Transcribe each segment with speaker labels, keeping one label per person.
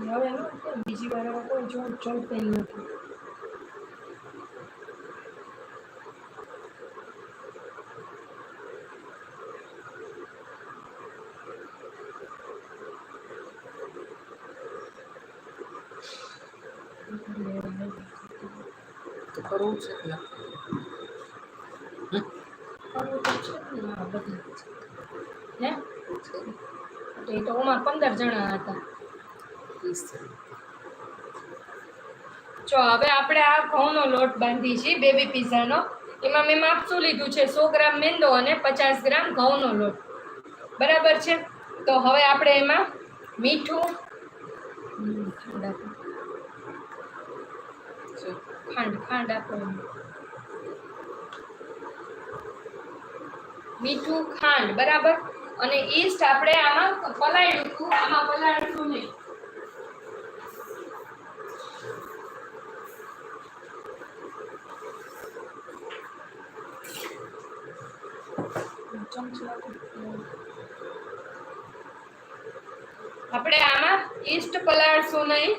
Speaker 1: હવે બીજી વાર કોઈ જો ચલતે નથી.
Speaker 2: તો કરવું છે
Speaker 1: કરવું તો છે ને આ હે? તો એ પંદર જણા હતા
Speaker 2: વીસ જણ.
Speaker 1: જો હવે આપણે આ ઘઉંનો લોટ બાંધી છીએ બેબી પીઝાનો એમાં મેં માપશું લીધું છે? સો ગ્રામ મેંદો અને પચાસ ગ્રામ ઘઉંનો લોટ. બરાબર છે? તો હવે આપણે એમાં મીઠું ખાંડ ખાંડ ખાંડ આપો મીઠું, ખાંડ, બરાબર? અને ઈસ્ટ આપણે આમાં પલાળ્યું હતું આમાં પલાળ્યું નહીં. આપણે આમાં ઈસ્ટ પલાળશું નહીં.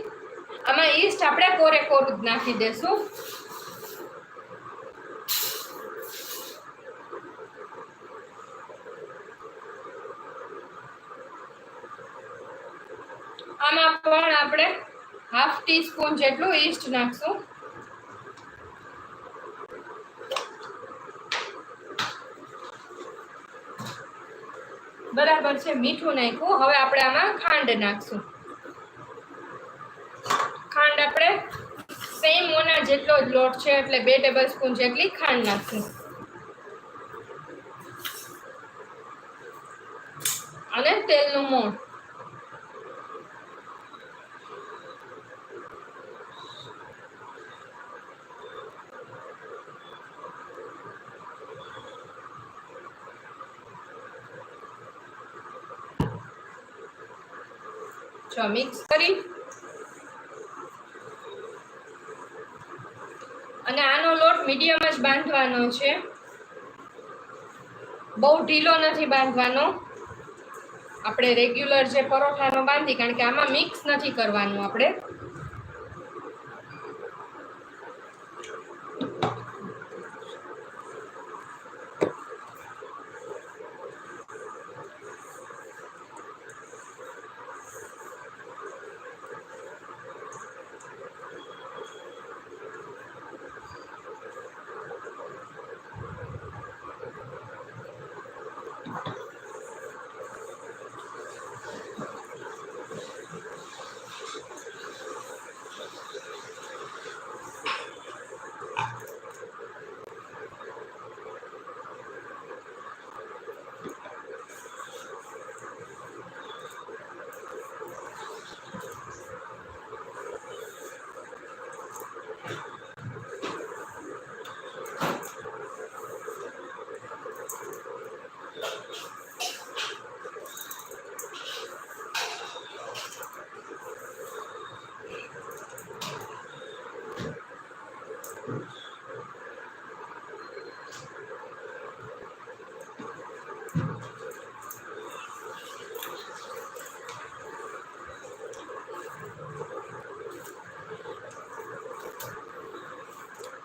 Speaker 1: આમાં ઈસ્ટ આપણે કોરે કોરું નાખી દેશું. આમાં પણ આપણે હાફ ટી સ્પૂન જેટલું ઈસ્ટ નાખશું. છે, મીઠું નાખ્યું. હવે આપણે આમાં ખાંડ નાખશું. ખાંડ આપણે સેમ મોના જેટલો જ લોટ છે, એટલે બે ટેબલ સ્પૂન જેટલી ખાંડ નાખશું. અને તેલનું મોણ. જો મિક્સ કરી. અને આનો લોટ મીડિયમ જ બાંધવાનો છે. બહુ ઢીલો નથી બાંધવાનો. આપણે રેગ્યુલર જે પરોઠાનો બાંધી, કારણ કે આમાં મિક્સ નથી કરવાનું આપણે.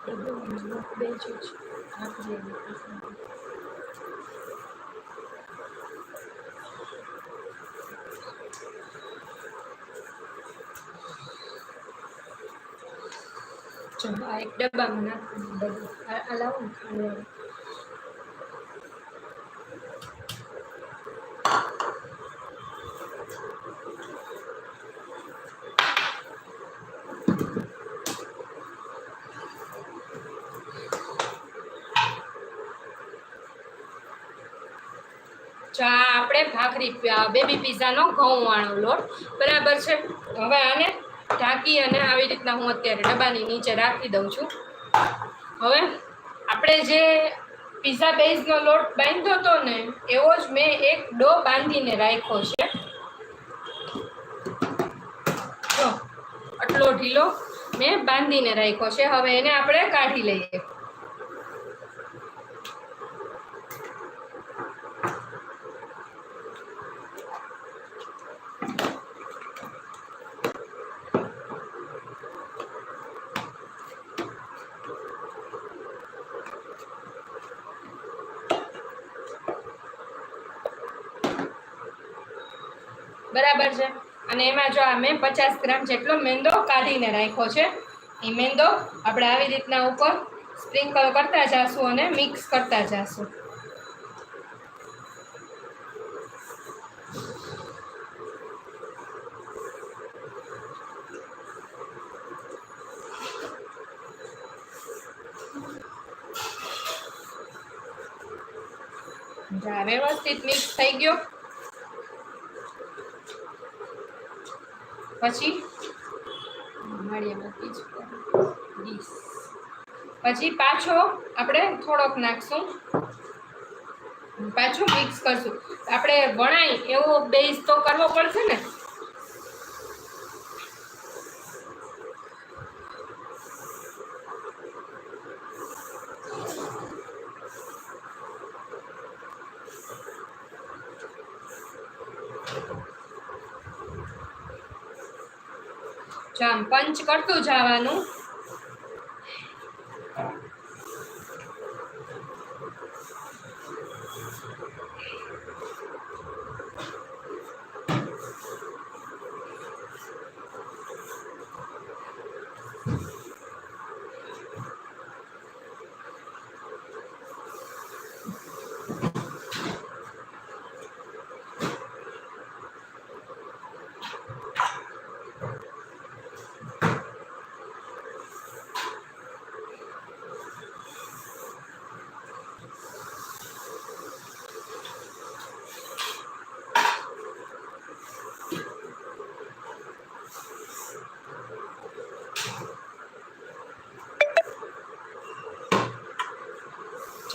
Speaker 1: બે જ છે નાખી દઈએ. જો આ એક ડબ્બામાં નાખવાનું બધું આ આ લાવો ને ખાંડવાળું. જો આ આપણે ભાખરી બેબી પીઝાનો ઘઉંવાળો લોટ. બરાબર છે? હવે આને ઢાંકી અને આવી રીતના હું અત્યારે ડબ્બાની નીચે રાખી દઉં છું. હવે આપણે જે પિઝા બેઝનો લોટ બાંધ્યો હતો ને, એવો જ મેં એક ડો બાંધીને રાખ્યો છે. આટલો ઢીલો મેં બાંધીને રાખ્યો છે. હવે એને આપણે કાઢી લઈએ. બરાબર છે? અને એમાં જો આ મેં પચાસ ગ્રામ જેટલો મેંદો કાઢીને રાખ્યો છે, એ મેંદો આપણે આવી રીતના ઉપર સ્પ્રિંકલ કરતા જઈશું અને મિક્સ કરતા જઈશું વ્યવસ્થિત મિક્સ થઈ ગયો. પછી? માળીએ મૂકી જ પછી પાછો આપણે થોડોક નાખશું. પાછું મિક્સ કરશું. આપણે વણાય એવો બેઝ તો કરવો પડશે ને? પંચ કરતું જવાનું.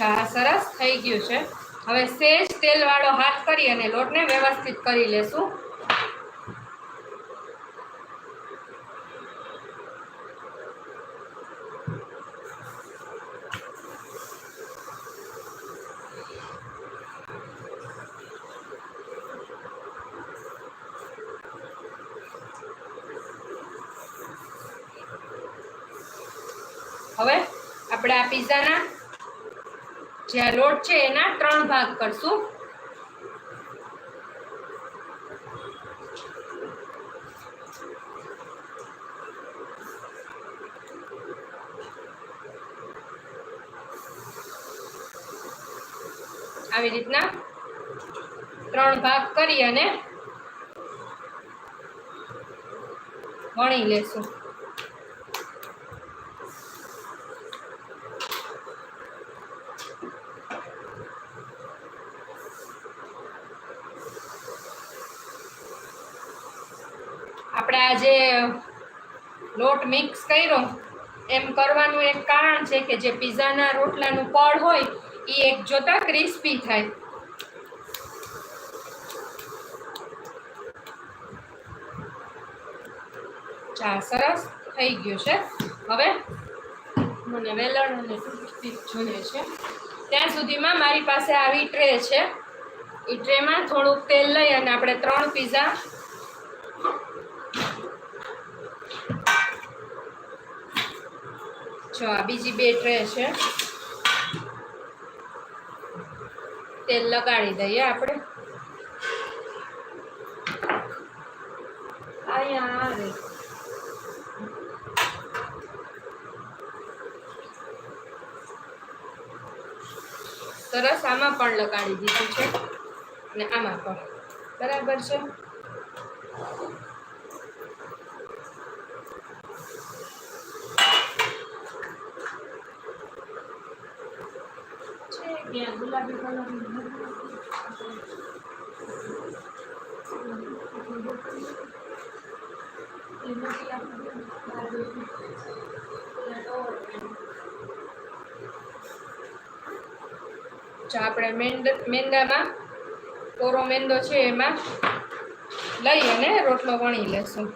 Speaker 1: ચા સરસ થઈ ગયું છે. હવે સેજ તેલવાળો હાથ કરી અને લોટને વ્યવસ્થિત કરી લેશું. હવે આપણે આ પીઝાના જે આ છે, એના ત્રણ ભાગ કરશું. આવી રીતના ત્રણ ભાગ કરી અને વણી લેશું આપણે આ જે લોટ મિક્સ કર્યો. એમ કરવાનું એક કારણ છે કે જે પીઝાના રોટલાનું પડ હોય એ એક જોતા ક્રિસ્પી થાય. ચા સરસ થઈ ગયું છે. હવે મને વેલણ અને ટૂથપીક જોઈએ છે. ત્યાં સુધીમાં મારી પાસે આવી ટ્રે છે. એ ટ્રેમાં થોડુંક તેલ લઈ અને આપણે ત્રણ પીઝા જો આ બીજી બે ટ્રે છે. તેલ લગાડી દઈએ આપણે. અહીંયા આવે. સરસ, આમાં પણ લગાડી દીધું છે. અને આમાં પણ. બરાબર છે છે? આપણે મેંદ મેંદામાં કોરો મેંદો છે એમાં લઈ અને રોટલો વણી લેશું.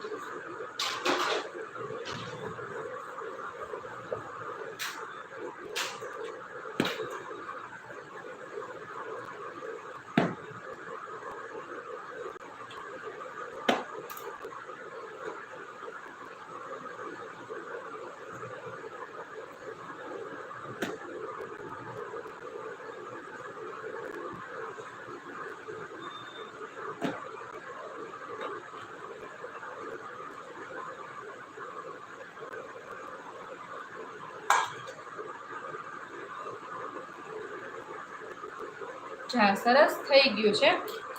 Speaker 1: જા, સરસ થઈ ગયું છે.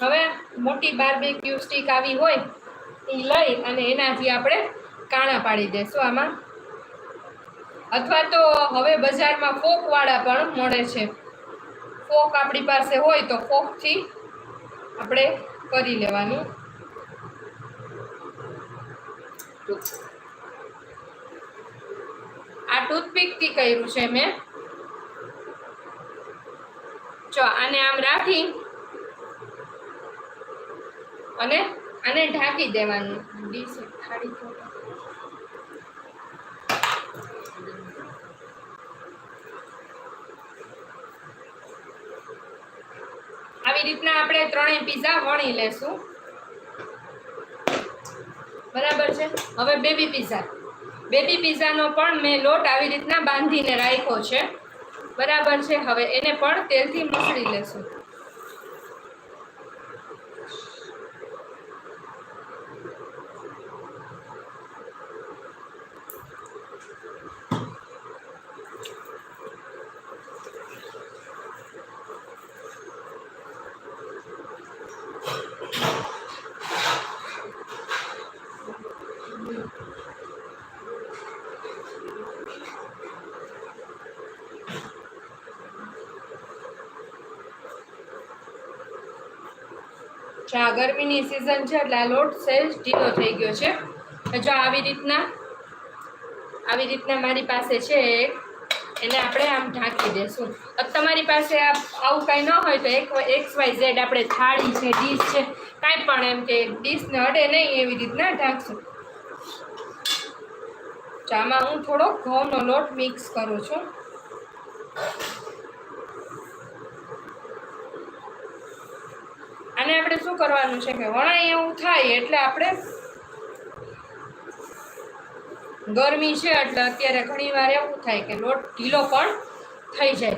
Speaker 1: હવે મોટી બાર્બીક્યુ સ્ટીક આવી હોય એ લઈ અને એનાથી આપણે કાણા પાડી દઈશું આમાં. અથવા તો હવે બજારમાં ફોકવાળા પણ મળે છે. ફોક આપણી પાસે હોય તો ફોકથી આપણે કરી લેવાનું. આ ટૂથપીકથી કર્યું છે મેં. જો, આને આમ રાખી અને આને ઢાંકી દેવાનું. ડીશ ખાડી આવી રીતના આપણે ત્રણેય પીઝા વણી લેશું. બરાબર છે? હવે બેબી પીઝા બેબી પીઝાનો પણ મેં લોટ આવી રીતના બાંધીને રાખ્યો છે. બરાબર છે હવે એને પણ તેલથી મસળી લેશું. આ ગરમીની સિઝન છે એટલે આ લોટ સહેજ ઢીલો થઈ ગયો છે. જો આવી રીતના આવી રીતના મારી પાસે છે એને આપણે આમ ઢાંકી દેશું. તમારી પાસે આવું કાંઈ ન હોય તો એક એક્સ વાય ઝેડ આપણે થાળી છે, ડીશ છે, કાંઈ પણ એમ કે ડીશને અડે નહીં, એવી રીતના ઢાંકશું. આમાં હું થોડો ઘઉંનો લોટ મિક્સ કરું છું. આને આપણે શું કરવાનું છે કે વણાય એવું થાય એટલે આપણે ગરમી છે એટલે અત્યારે ઘણી વાર એવું થાય કે લોટ ઢીલો પણ થઈ જાય.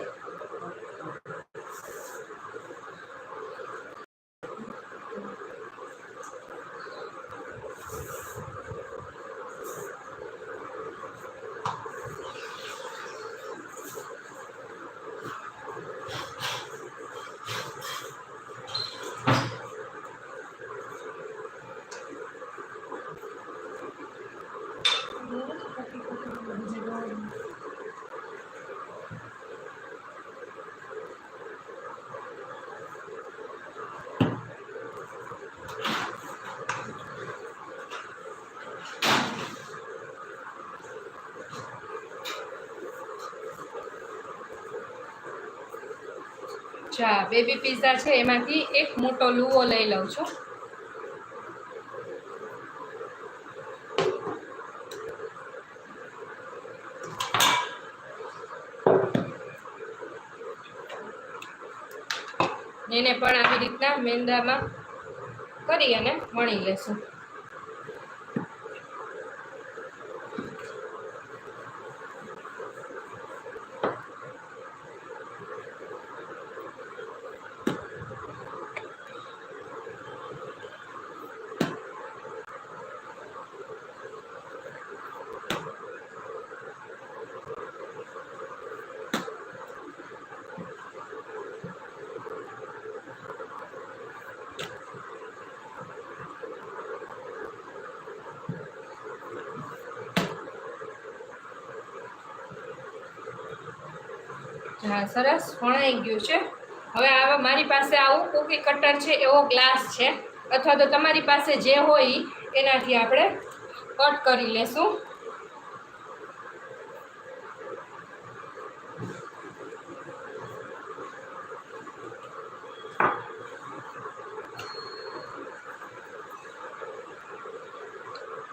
Speaker 1: જા બેબી પિઝા છે, એમાંથી એક મોટો લુવો લઈ લઉં છું. એને પણ આવી રીતના મેંદામાં કરી અને વણી લેશું. સરસ, વણાઈ ગયું છે. હવે આવા મારી પાસે આવું કૂકી કટર છે, એવો ગ્લાસ છે. અથવા તો તમારી પાસે જે હોય એનાથી આપણે કટ કરી લેશું.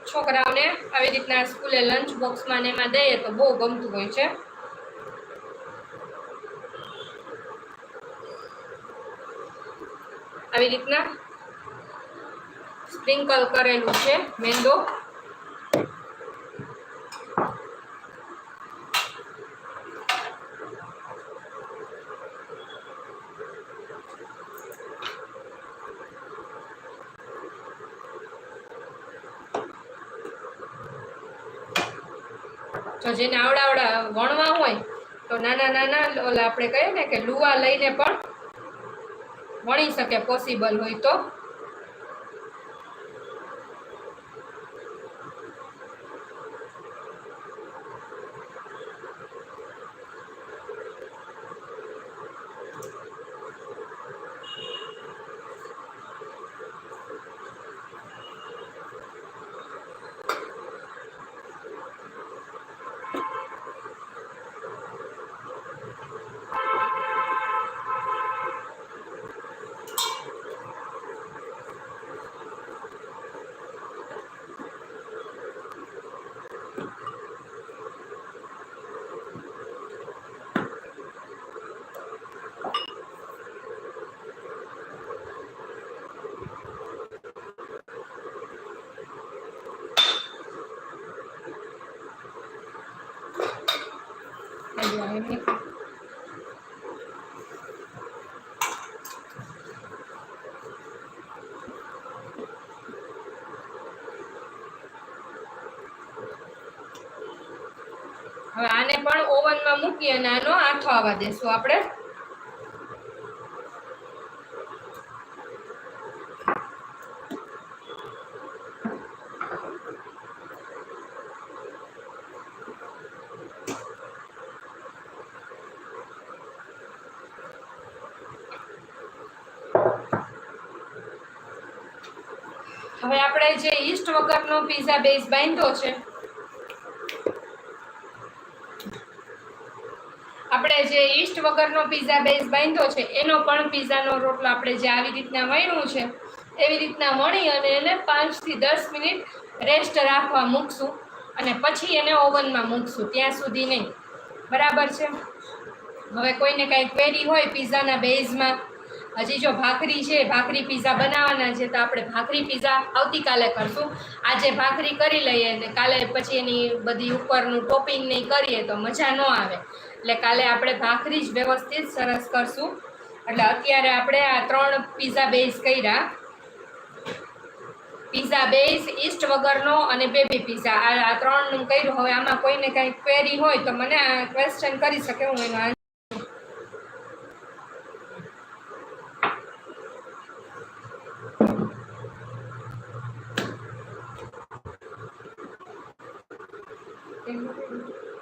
Speaker 1: છોકરાઓને આવી રીતના સ્કૂલે લંચ બોક્સમાં ને એમાં દઈએ તો બહુ ગમતું હોય છે. આવી રીતના સ્પ્રિંકલ કરેલું છે મેંદો. તો જેને આવડાવડા વણવા હોય, તો નાના નાના ઓલા આપણે કહીએ ને કે લુવા લઈને પણ વણી શકે પોસિબલ હોય તો. હજી આ હવે આને પણ ઓવનમાં મૂકી અને આનો આથો આવવા દેશું આપણે. હવે આપણે જે ઈસ્ટ વગરનો પીઝા બેઝ બાંધ્યો છે, આપણે જે ઈસ્ટ વગરનો પીઝા બેઝ બાંધ્યો છે, એનો પણ પીઝાનો રોટલો આપણે જે આવી રીતના વણ્યું છે, એવી રીતના વણી અને એને પાંચથી દસ મિનિટ રેસ્ટ રાખવા મૂકશું અને પછી એને ઓવનમાં મૂકશું, ત્યાં સુધી નહીં. બરાબર છે? હવે કોઈને કાંઈ ક્વેરી હોય પીઝાના બેઝમાં હજી જો ભાખરી છે, ભાખરી પીઝા બનાવવાના છે, તો આપણે ભાખરી પીઝા આવતીકાલે કરશું. આજે ભાખરી કરી લઈએ ને કાલે પછી એની બધી ઉપરનું ટોપિંગ નહીં કરીએ તો મજા ન આવે. એટલે કાલે આપણે ભાખરી જ વ્યવસ્થિત સરસ કરશું. એટલે અત્યારે આપણે આ ત્રણ પીઝા બેઝ કર્યા. પીઝા બેઝ ઈસ્ટ વગરનો અને બેબી પીઝા આ ત્રણનું કર્યું. હવે આમાં કોઈને કાંઈ ક્વેરી હોય તો મને આ ક્વેશ્ચન કરી શકે, હું એનો en.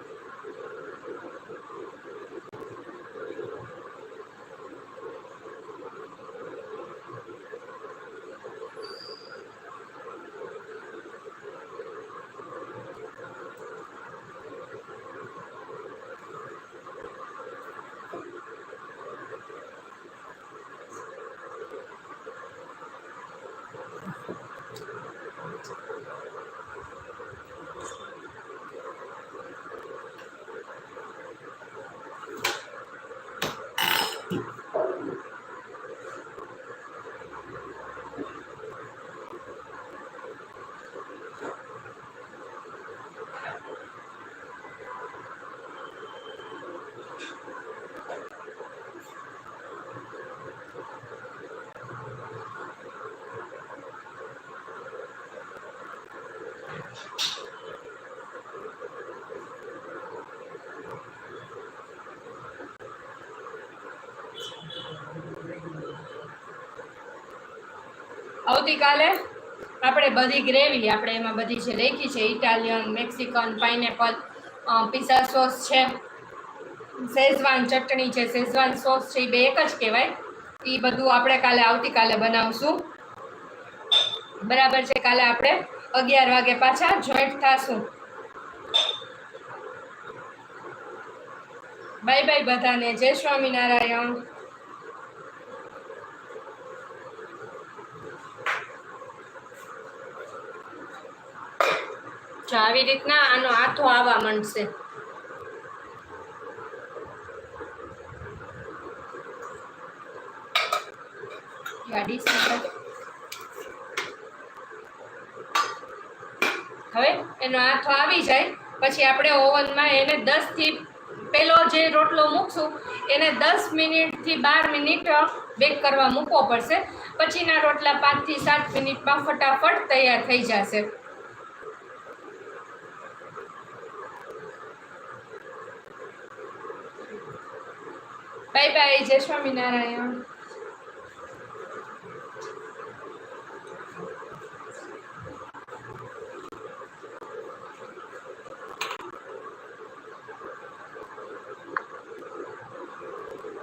Speaker 1: આવતીકાલે આપણે બધી ગ્રેવી આપણે એમાં બધી જે લેખી છે, Italian, Mexican, pineapple pizza sauce છે, શેઝવાન ચટણી છે, શેઝવાન સોસ છે, એ બે એક જ કહેવાય. એ બધું આપણે કાલે આવતીકાલે બનાવશું. બરાબર છે, કાલે આપણે અગિયાર વાગે પાછા જોઈન્ટ થાશું. બાય બાય બધાને. જય સ્વામિનારાયણ. આવી રીતના આનો હાથો આવવા માંડશે. હવે એનો હાથો આવી જાય. પછી આપણે ઓવનમાં એને દસથી, પેલો જે રોટલો મૂકશું, એને દસ મિનિટથી બાર મિનિટ બેક કરવા મૂકવો પડશે. પછીના રોટલા પાંચથી સાત મિનિટમાં ફટાફટ તૈયાર થઈ જશે. Bye bye, Jeshua Minaraya.